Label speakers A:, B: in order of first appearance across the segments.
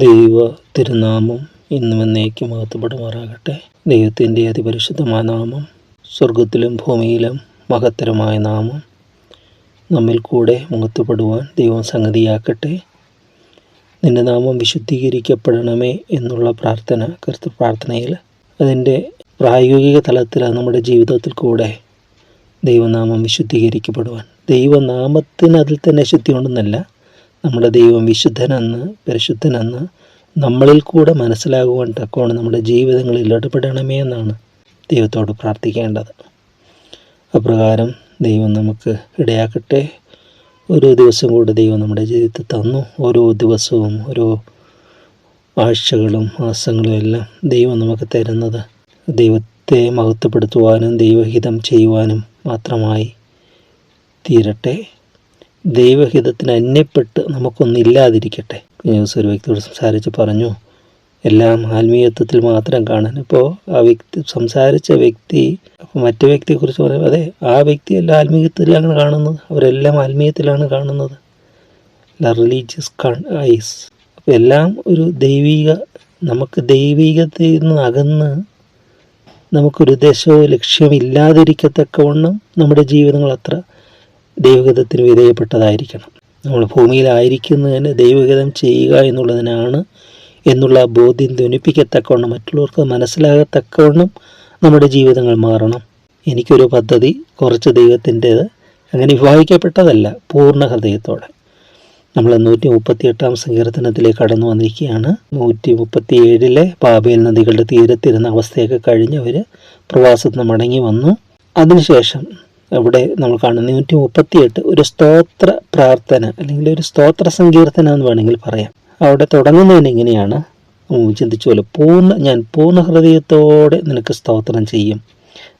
A: ദൈവ തിരുനാമം ഇന്നും എന്നേക്കും മഹത്വപ്പെടുമാറാകട്ടെ ദൈവത്തിന്റെ അതിപരിശുദ്ധമായ നാമം സ്വർഗത്തിലും ഭൂമിയിലും മഹത്തരമായ നാമം നമ്മിൽ കൂടെ മുഖത്തുപെടുവാൻ ദൈവം സംഗതിയാക്കട്ടെ. നിന്റെ നാമം വിശുദ്ധീകരിക്കപ്പെടണമേ എന്നുള്ള പ്രാർത്ഥന കൃത്യ പ്രാർത്ഥനയിൽ അതിന്റെ പ്രായോഗിക തലത്തിൽ നമ്മുടെ ജീവിതത്തിൽ കൂടെ ദൈവനാമം വിശുദ്ധീകരിക്കപ്പെടുവാൻ. ദൈവനാമത്തിന് അതിൽ തന്നെ ശുദ്ധി ഉണ്ടെന്നല്ല നമ്മുടെ ദൈവം വിശുദ്ധനെന്ന് പരിശുദ്ധനെന്ന് നമ്മളിൽ കൂടെ മനസ്സിലാകുവാൻ തക്കോണം നമ്മുടെ ജീവിതങ്ങളിൽ ഇടപെടണമേ എന്നാണ് ദൈവത്തോട് പ്രാർത്ഥിക്കേണ്ടത്. അപ്രകാരം ദൈവം നമുക്ക് ഇടയാക്കട്ടെ. ഓരോ ദിവസം കൂടെ ദൈവം നമ്മുടെ ജീവിതത്തിൽ തന്നു. ഓരോ ദിവസവും ഓരോ ആഴ്ചകളും മാസങ്ങളും എല്ലാം ദൈവം നമുക്ക് തരുന്നത് ദൈവത്തെ മഹത്വപ്പെടുത്തുവാനും ദൈവഹിതം ചെയ്യുവാനും മാത്രമായി തീരട്ടെ. ദൈവഹിതത്തിന് അന്യപ്പെട്ട് നമുക്കൊന്നില്ലാതിരിക്കട്ടെ ന്യൂസ് ഒരു വ്യക്തിയോട് സംസാരിച്ച് പറഞ്ഞു എല്ലാം ആത്മീയത്വത്തിൽ മാത്രം കാണാൻ. ഇപ്പോൾ ആ വ്യക്തി സംസാരിച്ച വ്യക്തി അപ്പോൾ മറ്റു വ്യക്തിയെക്കുറിച്ച് പറയുമ്പോൾ അതെ ആ വ്യക്തി എല്ലാം ആത്മീയത്തിലാണ് കാണുന്നത് അവരെല്ലാം ആത്മീയത്തിലാണ് കാണുന്നത്. റിലീജിയസ് ഐസ് അപ്പോൾ എല്ലാം ഒരു ദൈവിക നമുക്ക് ദൈവികത്തിൽ നിന്ന് അകന്ന് നമുക്കൊരു ഉദ്ദേശമോ ലക്ഷ്യമില്ലാതിരിക്കത്തക്കവണ്ണം നമ്മുടെ ജീവിതങ്ങൾ അത്ര ദൈവഹിതത്തിന് വിധേയപ്പെട്ടതായിരിക്കണം. നമ്മൾ ഭൂമിയിലായിരിക്കുന്നതിന് ദൈവഗതം ചെയ്യുക എന്നുള്ളതിനാണ് എന്നുള്ള ബോധ്യം ധ്വനിപ്പിക്കത്തക്കവണ്ണം മറ്റുള്ളവർക്ക് മനസ്സിലാകത്തക്കവണ്ണം നമ്മുടെ ജീവിതങ്ങൾ മാറണം. എനിക്കൊരു പദ്ധതി കുറച്ച് ദൈവത്തിന്റേത് അങ്ങനെ വിവാഹിക്കപ്പെട്ടതല്ല പൂർണ ഹൃദയത്തോടെ. നമ്മൾ നൂറ്റി മുപ്പത്തി എട്ടാം സങ്കീർത്തനത്തിലേക്ക് കടന്നു വന്നിരിക്കുകയാണ്. നൂറ്റി മുപ്പത്തി ഏഴിലെ പാബേൽ നദികളുടെ തീരത്തിരുന്ന അവസ്ഥയൊക്കെ കഴിഞ്ഞ് അവർ പ്രവാസത്തിൽ നിന്ന് മടങ്ങി വന്നു. അതിനുശേഷം ഇവിടെ നമ്മൾ കാണുന്ന നൂറ്റി മുപ്പത്തിയെട്ട് ഒരു സ്തോത്ര പ്രാർത്ഥന അല്ലെങ്കിൽ ഒരു സ്തോത്ര സങ്കീർത്തന എന്ന് വേണമെങ്കിൽ പറയാം. അവിടെ തുടങ്ങുന്നതിന് ഇങ്ങനെയാണ്. ചിന്തിച്ചു പോലെ പൂർണ ഞാൻ പൂർണ ഹൃദയത്തോടെ നിനക്ക് സ്തോത്രം ചെയ്യും.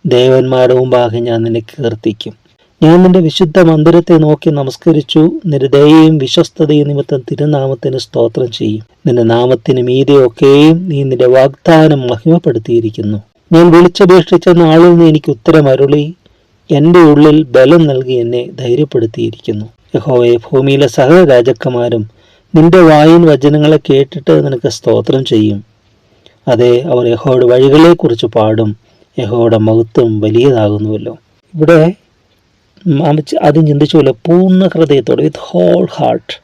A: ദേവന്മാരുടെ മുമ്പാകെ ഞാൻ നിന്നെ കീർത്തിക്കും. ഞാൻ നിന്റെ വിശുദ്ധ മന്ദിരത്തെ നോക്കി നമസ്കരിച്ചു. നിന്റെ ദയയും വിശ്വസ്തതയും നിമിത്തം തിരുനാമത്തിന് സ്തോത്രം ചെയ്യും. നിന്റെ നാമത്തിന് മീതെയൊക്കെയും നീ നിന്റെ വാഗ്ദാനം മഹിമപ്പെടുത്തിയിരിക്കുന്നു. ഞാൻ വിളിച്ചപേക്ഷിച്ച നാളിൽ നീ എനിക്ക് ഉത്തരം അരുളി എന്റെ ഉള്ളിൽ ബലം നൽകി എന്നെ ധൈര്യപ്പെടുത്തിയിരിക്കുന്നു. യഹോവയെ ഭൂമിയിലെ സകല രാജക്കന്മാരും നിന്റെ വായിൻ വചനങ്ങളെ കേട്ടിട്ട് നിനക്ക് സ്തോത്രം ചെയ്യും. അതെ അവർ യഹോയുടെ വഴികളെക്കുറിച്ച് പാടും. യഹോയുടെ മഹത്വം വലിയതാകുന്നുവല്ലോ. ഇവിടെ ആദ്യം ചിന്തിച്ചുപോലെ പൂർണ ഹൃദയത്തോടെ വിത്ത് ഹോൾ ഹാർട്ട്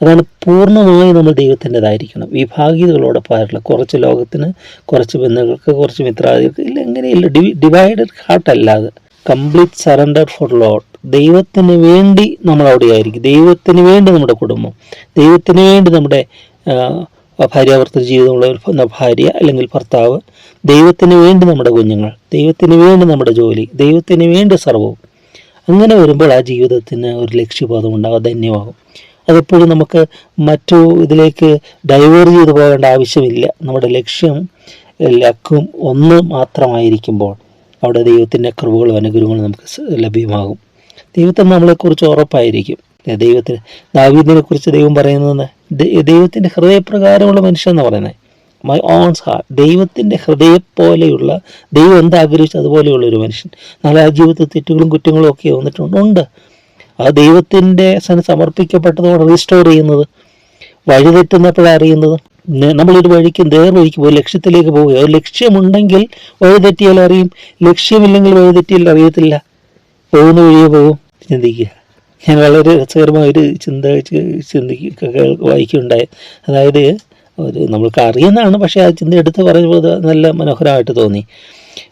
A: അതാണ് പൂർണമായി നമ്മൾ ദൈവത്തിന്റെതായിരിക്കണം. വിഭാഗീയതകളോടെ പാടില്ല. കുറച്ച് ലോകത്തിന് കുറച്ച് ബന്ധുക്കൾക്ക് കുറച്ച് മിത്രാദികൾക്ക് ഇല്ല എങ്ങനെയില്ല ഡിവൈഡഡ് ഹാർട്ട് അല്ലാതെ. കംപ്ലീറ്റ് സറണ്ടർ ഫോർ ലോഡ് ദൈവത്തിന് വേണ്ടി നമ്മൾ അവിടെ ആയിരിക്കും ദൈവത്തിന് വേണ്ടി നമ്മുടെ കുടുംബം. ദൈവത്തിന് വേണ്ടി നമ്മുടെ ഭാര്യാവർത്ത ജീവിതമുള്ള ഒരു ഭാര്യ അല്ലെങ്കിൽ ഭർത്താവ്. ദൈവത്തിന് വേണ്ടി നമ്മുടെ കുഞ്ഞുങ്ങൾ. ദൈവത്തിന് വേണ്ടി നമ്മുടെ ജോലി. ദൈവത്തിന് വേണ്ടി സർവവും. അങ്ങനെ വരുമ്പോൾ ആ ജീവിതത്തിന് ഒരു ലക്ഷ്യബോധം ഉണ്ടാകും ധന്യമാകും അതെപ്പോഴും നമുക്ക് മറ്റു ഇതിലേക്ക് ഡൈവേർജ് ചെയ്തു പോകേണ്ട ആവശ്യമില്ല. നമ്മുടെ ലക്ഷ്യം ലക്കും ഒന്ന് മാത്രമായിരിക്കുമ്പോൾ അവിടെ ദൈവത്തിന്റെ കൃപകളും അനുഗ്രഹങ്ങളും നമുക്ക് ലഭ്യമാകും. ദൈവത്തിന് നമ്മളെക്കുറിച്ച് ഉറപ്പായിരിക്കും. ദൈവത്തിന് ദാവീദിനെ കുറിച്ച് ദൈവം പറയുന്നത് ദൈവത്തിന്റെ ഹൃദയപ്രകാരമുള്ള മനുഷ്യൻ എന്ന് പറയുന്നത്. മൈ ഓൺസ് ഹാർട്ട് ദൈവത്തിന്റെ ഹൃദയം പോലെയുള്ള ദൈവം എന്താഗ്രഹിച്ചു അതുപോലെയുള്ള ഒരു മനുഷ്യൻ. നാളെ ആ ജീവിതത്തിൽ തെറ്റുകളും കുറ്റങ്ങളും ഒക്കെ വന്നിട്ടുണ്ട്. ആ ദൈവത്തിന്റെ സമർപ്പിക്കപ്പെട്ടതോടെ റീസ്റ്റോർ ചെയ്യുന്നത്. വഴിതെറ്റുന്നപ്പോഴറിയുന്നത് നമ്മളൊരു വഴിക്ക് നേർ വഴിക്ക് പോകും ലക്ഷ്യത്തിലേക്ക് പോവുക ലക്ഷ്യമുണ്ടെങ്കിൽ വഴിതെറ്റിയാൽ അറിയും. ലക്ഷ്യമില്ലെങ്കിൽ വഴിതെറ്റിയാൽ അറിയത്തില്ല. പോകുന്ന വഴിയെ പോകും ചിന്തിക്കുക. ഞാൻ വളരെ രസകരമായ ഒരു ചിന്ത ചിന്തിക്കുക വായിക്കുകയുണ്ടായി. അതായത് ഒരു നമ്മൾക്ക് അറിയുന്നതാണ് പക്ഷേ ആ ചിന്ത എടുത്ത് പറയുമ്പോൾ നല്ല മനോഹരമായിട്ട് തോന്നി.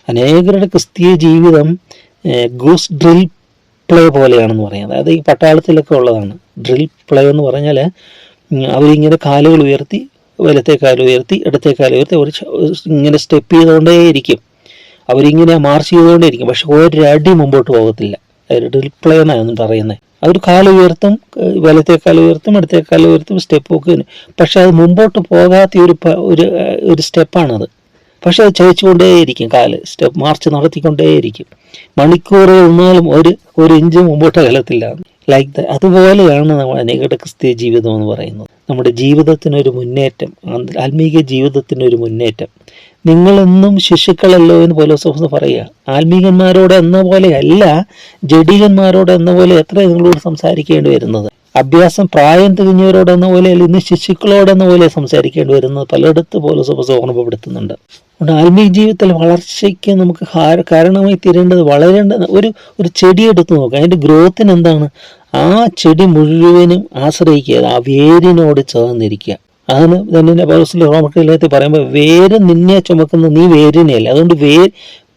A: അനേകരുടെ ക്രിസ്തീയ ജീവിതം ഗൂസ് ഡ്രിൽ പ്ലേ പോലെയാണെന്ന് പറയാം. അതായത് ഈ പട്ടാളത്തിലൊക്കെ ഉള്ളതാണ്. ഡ്രിൽ പ്ലേ എന്ന് പറഞ്ഞാൽ അവരിങ്ങനെ കാലുകൾ ഉയർത്തി വലത്തെ കാൽ ഉയർത്തി ഇടത്തെ കാൽ ഉയർത്തി. അവർ ഇങ്ങനെ സ്റ്റെപ്പ് ചെയ്തുകൊണ്ടേയിരിക്കും. അവരിങ്ങനെ മാർച്ച് ചെയ്തുകൊണ്ടേയിരിക്കും. പക്ഷെ ഒരടി മുമ്പോട്ട് പോകത്തില്ല. ഡ്രിൽ പ്ലേ എന്നാണ് പറയുന്നത് അവർ കാൽ ഉയർത്തും വലത്തെ കാൽ ഉയർത്തും ഇടത്തെ കാൽ ഉയർത്തും സ്റ്റെപ്പ് ഒക്കെ പക്ഷെ അത് മുമ്പോട്ട് പോകാത്ത ഒരു ഒരു സ്റ്റെപ്പാണത് പക്ഷെ അത് ചതിച്ചുകൊണ്ടേയിരിക്കും കാൽ. സ്റ്റെപ്പ് മാർച്ച് നടത്തിക്കൊണ്ടേയിരിക്കും. മണിക്കൂറുകൾ നിന്നാലും ഒരു ഒരു ഇഞ്ച് മുമ്പോട്ട് അകലത്തില്ല. ലൈക്ക് അതുപോലെയാണ് അനേകരുടെ ക്രിസ്തീയ ജീവിതം എന്ന് പറയുന്നത്. നമ്മുടെ ജീവിതത്തിനൊരു മുന്നേറ്റം ആത്മീക ജീവിതത്തിനൊരു മുന്നേറ്റം. നിങ്ങളെന്നും ശിശുക്കളല്ലോ എന്ന് പോലോസോസ് പറയുക. ആത്മീകന്മാരോട് എന്ന പോലെ അല്ല ജഡികന്മാരോട് എന്ന പോലെ എത്ര നിങ്ങളോട് സംസാരിക്കേണ്ടി വരുന്നത്. അഭ്യാസം പ്രായം തികഞ്ഞവരോടെന്ന പോലെ ഇന്ന് ശിശുക്കളോടെന്ന പോലെ സംസാരിക്കേണ്ടി വരുന്നത്. പലയിടത്ത് പോലെ സുഭസ ഓർമ്മപ്പെടുത്തുന്നുണ്ട് അതുകൊണ്ട് ആത്മീയ ജീവിതത്തിൽ വളർച്ചയ്ക്ക് നമുക്ക് കാരണമായി തീരേണ്ടത് വളരേണ്ടത് ഒരു ഒരു ചെടി എടുത്ത് നോക്കുക അതിന്റെ ഗ്രോത്തിന് എന്താണ്? ആ ചെടി മുഴുവനും ആശ്രയിക്കുക ആ വേരിനോട് ചേർന്നിരിക്കുക. അതാണ് തന്നെ പറയുമ്പോൾ വേര് നിന്നെ ചുമക്കുന്ന നീ വേരിനെയല്ല. അതുകൊണ്ട് വേ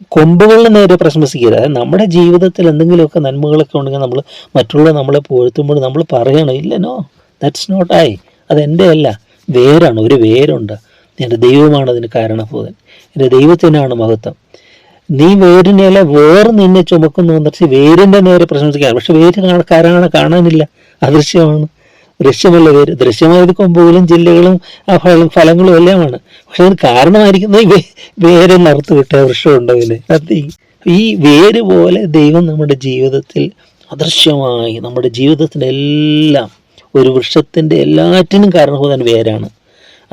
A: കൊമ്പുകളുടെ നേരെ പ്രശംസിക്കരുത്. അതായത് നമ്മുടെ ജീവിതത്തിൽ എന്തെങ്കിലുമൊക്കെ നന്മകളൊക്കെ ഉണ്ടെങ്കിൽ നമ്മൾ മറ്റുള്ള നമ്മളെ പുകഴ്ത്തുമ്പോൾ നമ്മൾ പറയണം ഇല്ല നോ ദാറ്റ്സ് നോട്ട് ഐ അതെന്റെ അല്ല. വേരാണ് ഒരു വേരുണ്ട്. എന്റെ ദൈവമാണ് അതിന് കാരണഭൂതൻ എന്റെ ദൈവത്തിനാണ് മഹത്വം. നീ വേരിനെയല്ല വേറെ നിന്നെ ചുമക്കുന്നു എന്ന് വേരിന്റെ നേരെ പ്രശംസിക്കാറ് പക്ഷെ വേര് കാണ- കാരണ കാണാനില്ല. അദൃശ്യമാണ്. ദൃശ്യമല്ല പേര് ദൃശ്യമായത് കൊമ്പുകളും ജില്ലകളും ആ ഫലം ഫലങ്ങളും എല്ലാമാണ്. പക്ഷെ അതിന് കാരണമായിരിക്കുന്നത് വേറെ നിറത്ത് വിട്ട വൃക്ഷം അത് ഈ- വേര് പോലെ ദൈവം നമ്മുടെ ജീവിതത്തിൽ അദൃശ്യമായി. നമ്മുടെ ജീവിതത്തിന്റെ എല്ലാം ഒരു വൃക്ഷത്തിന്റെ എല്ലാറ്റിനും കാരണഭൂതൻ വേരാണ്.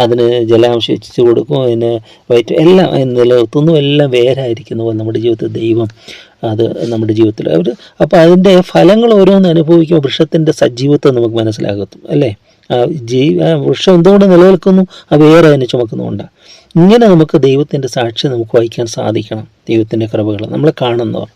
A: അതിന് ജലാംശം എത്തിച്ചു കൊടുക്കും അതിന് വയറ്റ് എല്ലാം നിലനിർത്തുന്നു എല്ലാം വേരായിരിക്കുന്ന പോലെ നമ്മുടെ ജീവിതത്തിൽ ദൈവം അത് നമ്മുടെ ജീവിതത്തിൽ. അവർ അപ്പോൾ അതിന്റെ ഫലങ്ങൾ ഓരോന്ന് അനുഭവിക്കുമ്പോൾ വൃക്ഷത്തിന്റെ സജീവത്വം നമുക്ക് മനസ്സിലാകത്തും അല്ലേ? ജീ വൃക്ഷം എന്തുകൊണ്ട് നിലനിൽക്കുന്നു? ആ വേറെ അതിനെ ചുമക്കുന്നുകൊണ്ടാണ് ഇങ്ങനെ നമുക്ക് ദൈവത്തിന്റെ സാക്ഷി നമുക്ക് വഹിക്കാൻ സാധിക്കണം ദൈവത്തിന്റെ കൃപകൾ നമ്മളെ കാണുന്നവർ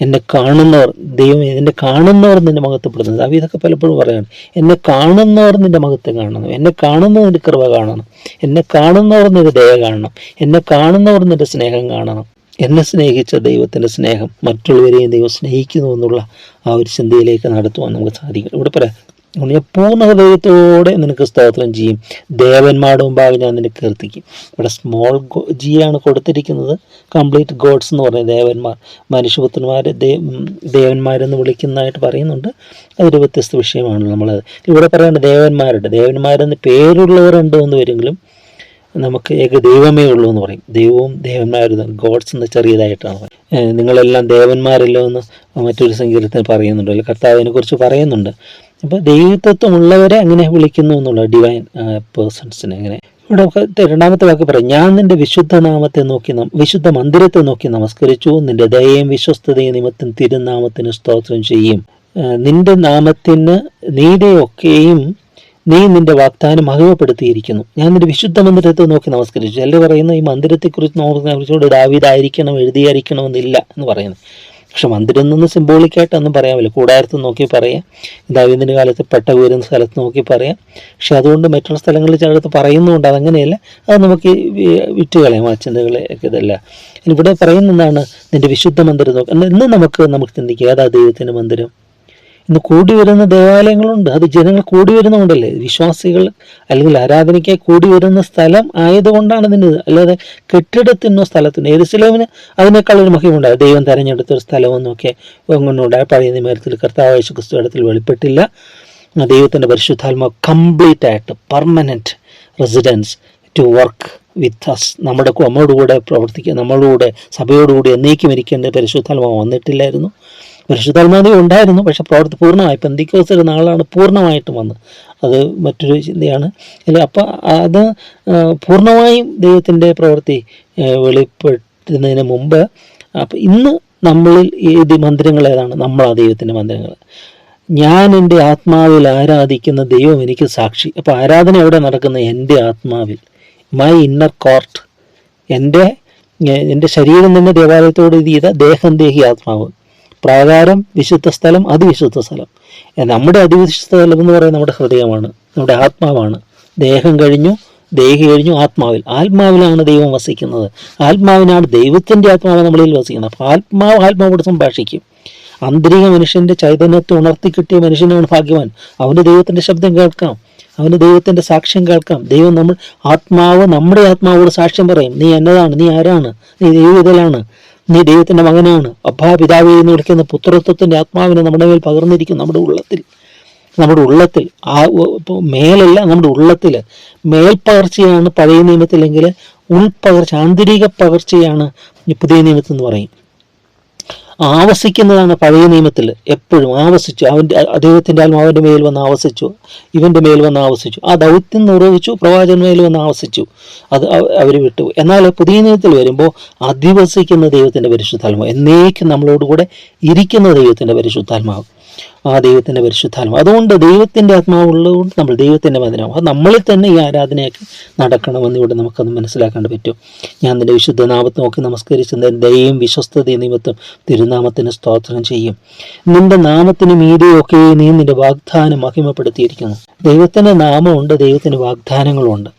A: എന്നെ കാണുന്നവർ ദൈവം എന്നെ കാണുന്നവർ നിന്റെ മഹത്വപ്പെടുന്നത് അവ ഇതൊക്കെ പലപ്പോഴും പറയാണ് എന്നെ കാണുന്നവർ നിന്റെ മഹത്വം കാണണം എന്നെ കാണുന്നവർ നിന്റെ കൃപ കാണണം എന്നെ കാണുന്നവർ നിന്റെ ദയ കാണണം എന്നെ കാണുന്നവർ നിന്റെ സ്നേഹം കാണണം. എന്നെ സ്നേഹിച്ച ദൈവത്തിന്റെ സ്നേഹം മറ്റുള്ളവരെയും ദൈവം സ്നേഹിക്കുന്നു എന്നുള്ള ആ ഒരു ചിന്തയിലേക്ക് നടത്തുവാൻ നമുക്ക് സാധിക്കും. ഇവിടെ പറയാം ഞാൻ പൂർണ ഹൃദയത്തോടെ നിനക്ക് സ്തോത്രം ചെയ്യും. ദേവന്മാരുടെ മുമ്പാകെ ഞാൻ നിന്നെ കീർത്തിക്കും. ഇവിടെ സ്മോൾ ജി ആണ് കൊടുത്തിരിക്കുന്നത്. കംപ്ലീറ്റ് ഗോഡ്സ് എന്ന് പറഞ്ഞ ദേവന്മാർ മനുഷ്യപുത്രന്മാർ ദേ ദേവന്മാരെന്ന് വിളിക്കുന്നതായിട്ട് പറയുന്നുണ്ട്. അതൊരു വ്യത്യസ്ത വിഷയമാണ് നമ്മൾ ഇവിടെ പറയുന്നത് ദേവന്മാരുണ്ട് ദേവന്മാരെന്ന് പേരുള്ളവരുണ്ട് എന്ന് വരുമെങ്കിലും നമുക്ക് ഏക ദൈവമേ ഉള്ളൂ എന്ന് പറയും. ദൈവവും ദേവന്മാരും ഗോഡ്സ് എന്ന് ചെറിയതായിട്ടാണ്. നിങ്ങളെല്ലാം ദേവന്മാരല്ലോ എന്ന് മറ്റൊരു സങ്കീർത്തനം പറയുന്നുണ്ട്. അല്ലെങ്കിൽ കർത്താവിനെ കുറിച്ച് പറയുന്നുണ്ട്. അപ്പോൾ ദൈവത്വമുള്ളവരെ അങ്ങനെ വിളിക്കുന്നു എന്നുള്ള ഡിവൈൻ പേഴ്സൺസിനെ അങ്ങനെ ഇവിടെ രണ്ടാമത്തെ വാക്ക് പറയും. ഞാൻ നിന്റെ വിശുദ്ധ നാമത്തെ നോക്കി വിശുദ്ധ മന്ദിരത്തെ നോക്കി നമസ്കരിച്ചു. നിന്റെ ദയയും വിശ്വസ്തതയും നിമിത്തം തിരുനാമത്തിന് സ്തോത്രം ചെയ്യും. നിന്റെ നാമത്തിന് നീതിയൊക്കെയും നീ നിന്റെ വാഗ്ദാനം മഹിമപ്പെടുത്തിയിരിക്കുന്നു ഞാൻ നിന്റെ വിശുദ്ധ മന്ദിരത്തെ നോക്കി നമസ്കരിച്ചു. ചിലർ പറയുന്നു ഈ മന്ദിരത്തെക്കുറിച്ച് നോക്കുന്നതിനോട് ദാവീദായിരിക്കണം എഴുതിയായിരിക്കണമെന്നില്ല എന്ന് പറയുന്നത് പക്ഷെ മന്ദിരം നിന്ന് സിംബോളിക്കായിട്ടൊന്നും പറയാമല്ലോ കൂടാരത്ത് നോക്കി പറയാം. ദാവീദിന്റെ കാലത്ത് പെട്ട വീരുന്ന സ്ഥലത്ത് നോക്കി പറയാം. പക്ഷെ അതുകൊണ്ട് മറ്റുള്ള സ്ഥലങ്ങളിൽ ചിലടത്ത് പറയുന്നുണ്ട് അതങ്ങനെയല്ല. അത് നമുക്ക് ഈ വിറ്റ് കളയാം ആ ഒക്കെ ഇതല്ല. ഇവിടെ പറയുന്നതാണ് നിന്റെ വിശുദ്ധ മന്ദിരം നോക്കുക ഇന്ന് നമുക്ക് നമുക്ക് ചിന്തിക്കുക ഏതാ ദൈവത്തിന്റെ മന്ദിരം? ഇന്ന് കൂടി വരുന്ന ദേവാലയങ്ങളുണ്ട്. അത് ജനങ്ങൾ കൂടി വരുന്നതുകൊണ്ടല്ലേ? വിശ്വാസികൾ അല്ലെങ്കിൽ ആരാധനയ്ക്കായി കൂടി വരുന്ന സ്ഥലം ആയതുകൊണ്ടാണ് ഇതിന് ഇത്. അല്ലാതെ കെട്ടിടത്തിനോ സ്ഥലത്തിനോ എരുസലേമിന് അതിനേക്കാൾ ഒരു മഹിമുണ്ടായി ദൈവം തെരഞ്ഞെടുത്ത ഒരു സ്ഥലമെന്നൊക്കെ എങ്ങനെയുണ്ടായ പഴയ നിയമത്തിൽ കർത്താവ് യേശു ക്രിസ്തു ഇടത്തിൽ വെളിപ്പെട്ടില്ല. ദൈവത്തിന്റെ പരിശുദ്ധാത്മാവ് കംപ്ലീറ്റ് ആയിട്ട് permanent residence to work with us നമ്മുടെ നമ്മളുടെ കൂടെ പ്രവർത്തിക്കുക നമ്മളുടെ കൂടെ സഭയോടുകൂടി എന്നേക്കും ഇരിക്കേണ്ട പരിശുദ്ധാത്മാവ് വന്നിട്ടില്ലായിരുന്നു. പരിശുദ്ധാത്മാവ് ഉണ്ടായിരുന്നു പക്ഷെ പ്രവർത്തി പൂർണമായി. പെന്തിക്കോസ് ഒരു നാളാണ് പൂർണമായിട്ടും വന്നത്. അത് മറ്റൊരു ചിന്തയാണ്. അല്ല? അപ്പം അത് പൂർണമായും ദൈവത്തിന്റെ പ്രവൃത്തി വെളിപ്പെടുത്തുന്നതിന് മുമ്പ് അപ്പം ഇന്ന് നമ്മളിൽ ഏത് മന്ദിരങ്ങൾ ഏതാണ്? നമ്മളാ ദൈവത്തിന്റെ മന്ദിരങ്ങൾ. ഞാൻ എന്റെ ആത്മാവിൽ ആരാധിക്കുന്ന ദൈവം എനിക്ക് സാക്ഷി. അപ്പോൾ ആരാധന എവിടെ നടക്കുന്നത് എന്റെ ആത്മാവിൽ. മൈ ഇന്നർ കോർട്ട് എന്റെ എന്റെ ശരീരം തന്നെ ദേവാലയത്തോട് ഇത് ചെയ്ത ദേഹം ദേഹി ആത്മാവ്. പ്രാകാരം വിശുദ്ധ സ്ഥലം അതിവിശുദ്ധ സ്ഥലം. നമ്മുടെ അതിവിശുദ്ധ സ്ഥലം എന്ന് പറയുന്നത് നമ്മുടെ ഹൃദയമാണ് നമ്മുടെ ആത്മാവാണ്. ദേഹം കഴിഞ്ഞു ദേഹി കഴിഞ്ഞു ആത്മാവിൽ. ആത്മാവിലാണ് ദൈവം വസിക്കുന്നത്. ആത്മാവിനാണ് ദൈവത്തിന്റെ ആത്മാവ് നമ്മളിൽ വസിക്കുന്നത്. അപ്പോൾ ആത്മാവ് ആത്മാവോട് സംഭാഷിക്കും. ആന്തരിക മനുഷ്യന്റെ ചൈതന്യത്തെ ഉണർത്തി കിട്ടിയ മനുഷ്യനാണ് ഭാഗ്യവാൻ. അവന് ദൈവത്തിന്റെ ശബ്ദം കേൾക്കാം. അവന് ദൈവത്തിന്റെ സാക്ഷ്യം കേൾക്കാം. ദൈവം നമ്മൾ ആത്മാവ് നമ്മുടെ ആത്മാവോട് സാക്ഷ്യം പറയും. നീ എന്നതാണ്? നീ ആരാണ്? നീ ദൈവത്തിലാണ് നീ ദൈവത്തിന്റെ മകനാണ്. അപ്പാ പിതാവേ എന്ന് വിളിക്കുന്ന പുത്രത്വത്തിന്റെ ആത്മാവിനെ നമ്മുടെ മേൽ പകർന്നിരിക്കും നമ്മുടെ ഉള്ളത്തിൽ. നമ്മുടെ ഉള്ളത്തിൽ. ആ മേലല്ല നമ്മുടെ ഉള്ളത്തിൽ. മേൽപ്പകർച്ചയാണ് പഴയ നിയമത്തിലെങ്കിൽ ഉൾപ്പകർച്ച ആന്തരിക പകർച്ചയാണ് പുതിയ നിയമത്തിൽ എന്ന് പറയും. ആവസിക്കുന്നതാണ് പഴയ നിയമത്തിൽ എപ്പോഴും ആവസിച്ചു. അവന്റെ അദ്ദേഹത്തിന്റെ ആത്മാവ് അവന്റെ മേൽ വന്ന് ആവസിച്ചു. ഇവന്റെ മേൽ വന്ന് ആവസിച്ചു. ആ ദൗത്യം നിർവഹിച്ചു. പ്രവാചകൻ മേൽ വന്ന് ആവസിച്ചു. അത് അവർ വിട്ടു. എന്നാൽ പുതിയ നിയമത്തിൽ വരുമ്പോൾ അധിവസിക്കുന്ന ദൈവത്തിന്റെ പരിശുദ്ധാത്മാവ് എന്നേക്കും നമ്മളോടുകൂടെ ഇരിക്കുന്ന ദൈവത്തിന്റെ പരിശുദ്ധാത്മാവ്. ആ ദൈവത്തിന്റെ പരിശുദ്ധാത്മ അതുകൊണ്ട് ദൈവത്തിന്റെ ആത്മാവുള്ളതുകൊണ്ട് നമ്മൾ ദൈവത്തിന്റെ മതിനാവും അത് നമ്മളിൽ തന്നെ ഈ ആരാധനയൊക്കെ നടക്കണമെന്ന് ഇവിടെ നമുക്കത് മനസ്സിലാക്കാൻ പറ്റും. ഞാൻ നിന്റെ വിശുദ്ധ നാമത്തെ നോക്കി നമസ്കരിച്ച് നിന്റെ ദയയും വിശ്വസ്തതയും നിമിത്തം തിരുനാമത്തിന് സ്തോത്രം ചെയ്യും. നിന്റെ നാമത്തിന് മീതിയൊക്കെ നീ നിന്റെ വാഗ്ദാനം മഹിമപ്പെടുത്തിയിരിക്കുന്നു. ദൈവത്തിന്റെ നാമമുണ്ട് ദൈവത്തിന് വാഗ്ദാനങ്ങളുണ്ട്.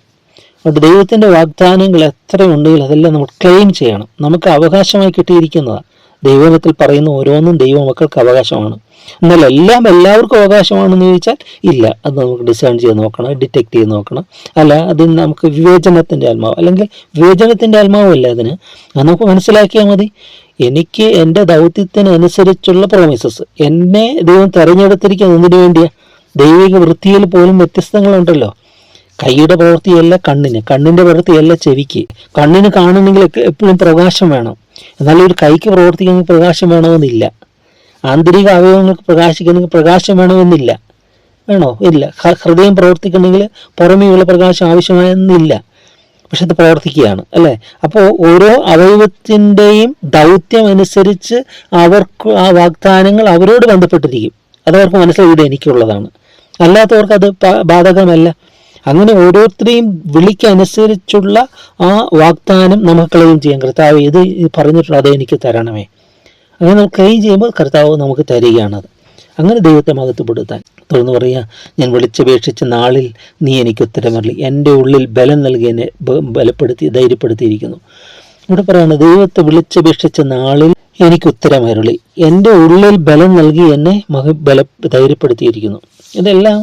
A: അതുകൊണ്ട് ദൈവത്തിന്റെ വാഗ്ദാനങ്ങൾ എത്ര ഉണ്ടെങ്കിൽ അതെല്ലാം നമ്മൾ ക്ലെയിം ചെയ്യണം. നമുക്ക് അവകാശമായി കിട്ടിയിരിക്കുന്നതാണ്. ദൈവത്തിൽ പറയുന്ന ഓരോന്നും ദൈവമക്കൾക്ക് അവകാശമാണ്. എന്നാൽ എല്ലാം എല്ലാവർക്കും അവകാശമാണെന്ന് ചോദിച്ചാൽ ഇല്ല അത് നമുക്ക് ഡിസേൺ ചെയ്ത് നോക്കണം ഡിറ്റക്ട് ചെയ്ത് നോക്കണം. അല്ല അത് നമുക്ക് വിവേചനത്തിന്റെ ആത്മാവ് അല്ലെങ്കിൽ വിവേചനത്തിന്റെ ആത്മാവല്ല അതിന്. അത് നമുക്ക് മനസ്സിലാക്കിയാൽ മതി. എനിക്ക് എന്റെ ദൗത്യത്തിനനുസരിച്ചുള്ള പ്രോമിസസ് എന്നെ ദൈവം തെരഞ്ഞെടുത്തിരിക്കുന്നത് എന്തിനു വേണ്ടിയാണ് ദൈവിക വൃത്തിയിൽ പോലും വ്യത്യസ്തങ്ങളുണ്ടല്ലോ. കൈയുടെ പ്രവൃത്തിയല്ല കണ്ണിന് കണ്ണിന്റെ പ്രവൃത്തിയല്ല ചെവിക്ക്. കണ്ണിന് കാണണമെങ്കിൽ എപ്പോഴും പ്രകാശം വേണം. എന്നാലും ഒരു കൈക്ക് പ്രവർത്തിക്കണമെങ്കിൽ പ്രകാശം വേണമെന്നില്ല. ആന്തരിക അവയവങ്ങൾക്ക് പ്രകാശിക്കണമെങ്കിൽ പ്രകാശം വേണമെന്നില്ല. വേണോ? ഇല്ല. ഹൃദയം പ്രവർത്തിക്കണമെങ്കിൽ പുറമേയുള്ള പ്രകാശം ആവശ്യമായെന്നില്ല പക്ഷെ അത് പ്രവർത്തിക്കുകയാണ് അല്ലേ? അപ്പോൾ ഓരോ അവയവത്തിന്റെയും ദൗത്യം അനുസരിച്ച് അവർക്ക് ആ വാഗ്ദാനങ്ങൾ അവരോട് ബന്ധപ്പെട്ടിരിക്കും. അതവർക്ക് മനസ്സിലായിട്ട് എനിക്കുള്ളതാണ്. അല്ലാത്തവർക്ക് അത് ബാധകമല്ല. അങ്ങനെ ഓരോരുത്തരെയും വിളിക്കനുസരിച്ചുള്ള ആ വാഗ്ദാനം നമുക്ക് ക്ലെയിം ചെയ്യാം. കർത്താവ് ഇത് പറഞ്ഞിട്ടുണ്ട് അത് എനിക്ക് തരണമേ. അങ്ങനെ നമ്മൾ ക്ലെയിം ചെയ്യുമ്പോൾ കർത്താവ് നമുക്ക് തരികയാണത് അങ്ങനെ ദൈവത്തെ മഹത്വപ്പെടുത്താൻ. തുടർന്ന് പറയുക ഞാൻ വിളിച്ചപേക്ഷിച്ച നാളിൽ നീ എനിക്ക് ഉത്തരമരളി എന്റെ ഉള്ളിൽ ബലം നൽകി എന്നെ ബലപ്പെടുത്തി ധൈര്യപ്പെടുത്തിയിരിക്കുന്നു. ഇവിടെ പറയാണ് ദൈവത്തെ വിളിച്ചപേക്ഷിച്ച നാളിൽ എനിക്ക് ഉത്തരമരുളി എന്റെ ഉള്ളിൽ ബലം നൽകി എന്നെ മഹ ബല ധൈര്യപ്പെടുത്തിയിരിക്കുന്നു. ഇതെല്ലാം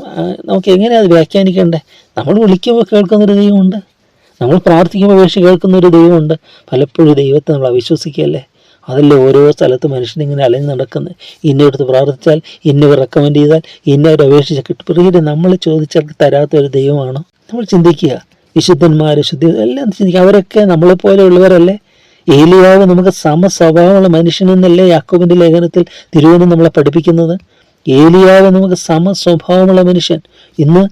A: നമുക്ക് എങ്ങനെയാണ് അത് വ്യാഖ്യാനിക്കേണ്ടത്? നമ്മൾ വിളിക്കുമ്പോൾ കേൾക്കുന്നൊരു ദൈവമുണ്ട്. നമ്മൾ പ്രാർത്ഥിക്കുമ്പോൾ കേൾക്കുന്ന കേൾക്കുന്നൊരു ദൈവമുണ്ട്. പലപ്പോഴും ദൈവത്തെ നമ്മൾ അവിശ്വസിക്കുകയല്ലേ? അതല്ലേ ഓരോ സ്ഥലത്ത് മനുഷ്യനിങ്ങനെ അലഞ്ഞ് നടക്കുന്നത് ഇന്നടുത്ത് പ്രാർത്ഥിച്ചാൽ ഇന്നവർ റെക്കമെൻഡ് ചെയ്താൽ ഇന്നവർ അപേക്ഷിച്ച കിട്ടും. പിന്നീട് നമ്മൾ ചോദിച്ചാൽ തരാത്ത ഒരു ദൈവമാണോ നമ്മൾ ചിന്തിക്കുക. വിശുദ്ധന്മാർ ശുദ്ധി എല്ലാം ചിന്തിക്കുക. അവരൊക്കെ നമ്മളെപ്പോലെ ഉള്ളവരല്ലേ ഏലിയാവ് നമുക്ക് സമസ്വഭാവമുള്ള മനുഷ്യനെന്നല്ലേ യാക്കോബിന്റെ ലേഖനത്തിൽ തിരുവനം നമ്മളെ പഠിപ്പിക്കുന്നത്? ഏലിയാവ് നമുക്ക് സമസ്വഭാവമുള്ള മനുഷ്യൻ. ഇന്ന്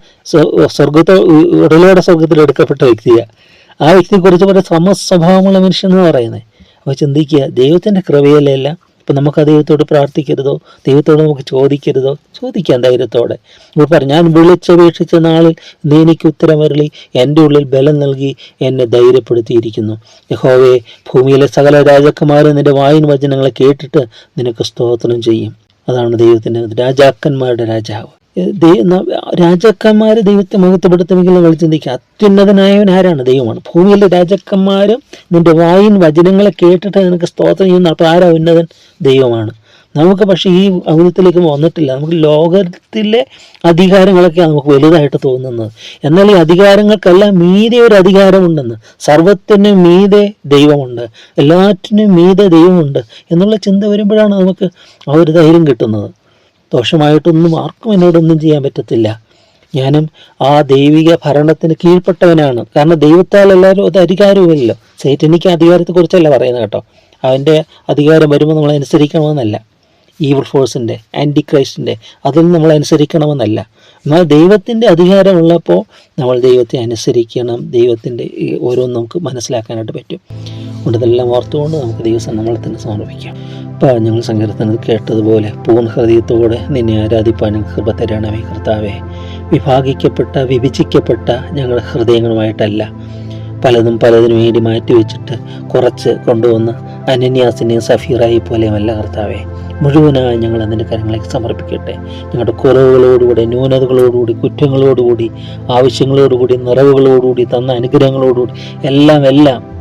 A: സ്വർഗത്തോ ഉടലോടെ സ്വർഗത്തിൽ എടുക്കപ്പെട്ട വ്യക്തിയാണ് ആ വ്യക്തിയെക്കുറിച്ച് പറയുന്ന സമസ്വഭാവമുള്ള മനുഷ്യൻ എന്ന് പറയുന്നത് അപ്പോൾ ചിന്തിക്കുക ദൈവത്തിന്റെ കൃപയിലെല്ലാം ഇപ്പം നമുക്ക് ദൈവത്തോട് പ്രാർത്ഥിക്കരുതോ? ദൈവത്തോട് നമുക്ക് ചോദിക്കരുതോ? ചോദിക്കാം ധൈര്യത്തോടെ. ഇപ്പോൾ പറഞ്ഞു ഞാൻ വിളിച്ചപേക്ഷിച്ച നാളിൽ നീ എനിക്ക് ഉത്തരമരളി എന്റെ ഉള്ളിൽ ബലം നൽകി എന്നെ ധൈര്യപ്പെടുത്തിയിരിക്കുന്നു. യഹോവേ ഭൂമിയിലെ സകല രാജാക്കന്മാരും നിന്റെ വായിൻ വചനങ്ങളെ കേട്ടിട്ട് നിനക്ക് സ്തോത്രം ചെയ്യും. അതാണ് ദൈവത്തിന്റെ രാജാക്കന്മാരുടെ രാജാവ്. രാജാക്കന്മാർ ദൈവത്തെ മഹത്വപ്പെടുത്തുമെങ്കിൽ നമ്മൾ ചിന്തിക്കുക. അത്യുന്നതനായവൻ ആരാണ്? ദൈവമാണ്. ഭൂമിയിലെ രാജാക്കന്മാരും നിന്റെ വായിൻ വചനങ്ങളെ കേട്ടിട്ട് നിനക്ക് സ്തോത്രം ചെയ്യുന്ന അപ്പോൾ ആരാ ഉന്നതൻ? ദൈവമാണ്. നമുക്ക് പക്ഷേ ഈ ഔന്നത്തിലേക്ക് വന്നിട്ടില്ല. നമുക്ക് ലോകത്തിലെ അധികാരങ്ങളൊക്കെയാണ് നമുക്ക് വലുതായിട്ട് തോന്നുന്നത്. എന്നാൽ ഈ അധികാരങ്ങൾക്കെല്ലാം മീതെ ഒരു അധികാരമുണ്ടെന്ന്. സർവത്തിനും മീതെ ദൈവമുണ്ട്. എല്ലാറ്റിനും മീതെ ദൈവമുണ്ട് എന്നുള്ള ചിന്ത വരുമ്പോഴാണ് നമുക്ക് ആ ഒരു ധൈര്യം കിട്ടുന്നത്. ദോഷമായിട്ടൊന്നും ആർക്കും എന്നോടൊന്നും ചെയ്യാൻ പറ്റത്തില്ല. ഞാനും ആ ദൈവിക ഭരണത്തിന് കീഴ്പ്പെട്ടവനാണ്. കാരണം ദൈവത്താൽ എല്ലാവരും അത് അധികാരവുമില്ലല്ലോ. സേറ്റനിക്ക് അധികാരത്തെക്കുറിച്ചല്ല പറയുന്നത് കേട്ടോ. അവന്റെ അധികാരം വരുമ്പോൾ നമ്മൾ അനുസരിക്കണമെന്നല്ല. ഈവിൾ ഫോഴ്സിന്റെ ആന്റി ക്രൈസ്റ്റിന്റെ അതിൽ നമ്മൾ അനുസരിക്കണമെന്നല്ല. എന്നാൽ ദൈവത്തിന്റെ അധികാരമുള്ളപ്പോൾ നമ്മൾ ദൈവത്തെ അനുസരിക്കണം. ദൈവത്തിന്റെ ഓരോന്നും നമുക്ക് മനസ്സിലാക്കാനായിട്ട് പറ്റും. ഇതെല്ലാം ഓർത്തുകൊണ്ട് നമുക്ക് ദിവസം നമ്മൾ തന്നെ സമർപ്പിക്കാം. അപ്പോൾ ഞങ്ങൾ സങ്കീർത്തനത്തിൽ കേട്ടതുപോലെ പൂർണ ഹൃദയത്തോടെ നിന്നെ ആരാധിപ്പാൻ കൃപ തരണമേ കർത്താവെ. വിഭാഗിക്കപ്പെട്ട വിഭജിക്കപ്പെട്ട ഞങ്ങളുടെ ഹൃദയങ്ങളുമായിട്ടല്ല പലതും പലതിനു വേണ്ടി മാറ്റി വെച്ചിട്ട് കുറച്ച് കൊണ്ടുവന്ന് അനന്യാസിനെയും സഫീറായി പോലെയുമല്ല കർത്താവെ. മുഴുവനായി ഞങ്ങൾ അതിന്റെ കരങ്ങളിലേക്ക് സമർപ്പിക്കട്ടെ. ഞങ്ങളുടെ കുറവുകളോടുകൂടി ന്യൂനതകളോടുകൂടി കുറ്റങ്ങളോടുകൂടി ആവശ്യങ്ങളോടുകൂടി നിറവുകളോടുകൂടി തന്ന അനുഗ്രഹങ്ങളോടുകൂടി എല്ലാം എല്ലാം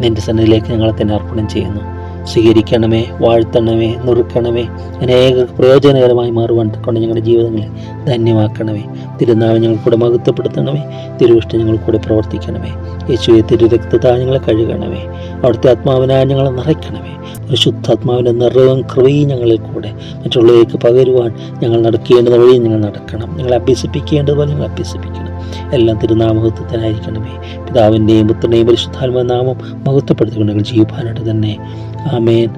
A: നിന്റെ സന്നിധിയിലേക്ക് ഞങ്ങളെ തന്നെ അർപ്പണം ചെയ്യുന്നു. സ്വീകരിക്കണമേ വാഴ്ത്തണമേ നുറുക്കണമേ അനേക പ്രയോജനകരമായി മാറുവാൻ കൊണ്ട് ഞങ്ങളുടെ ജീവിതങ്ങളെ ധന്യമാക്കണമേ. തിരുനാവ് ഞങ്ങൾ കൂടെ മഹത്വപ്പെടുത്തണമേ തിരുവിഷ്ടം ഞങ്ങൾ കൂടെ പ്രവർത്തിക്കണമേ. യേശുവെ തിരുരക്തതാ ഞങ്ങളെ കഴുകണമേ അവിടുത്തെ ആത്മാവിനായി ഞങ്ങളെ നിറയ്ക്കണമേ. പരിശുദ്ധാത്മാവിന്റെ നിറവും കൃപയും ഞങ്ങളിൽ കൂടെ മറ്റുള്ളവർക്ക് പകരുവാൻ ഞങ്ങൾ നടക്കേണ്ടത് വഴി ഞങ്ങൾ നടക്കണം. ഞങ്ങളെ അഭ്യസിപ്പിക്കേണ്ടതുപോലെ ഞങ്ങൾ അഭ്യസിപ്പിക്കണം. എല്ലാം തിരുനാമഹത്വത്തിനായിരിക്കണമേ. പിതാവിന്റെയും പുത്രനെയും പരിശുദ്ധാത്മ നാമം മഹത്വപ്പെടുത്തിക്കൊണ്ട് ജീവിപ്പാനായിട്ട് തന്നെ. ആമേൻ.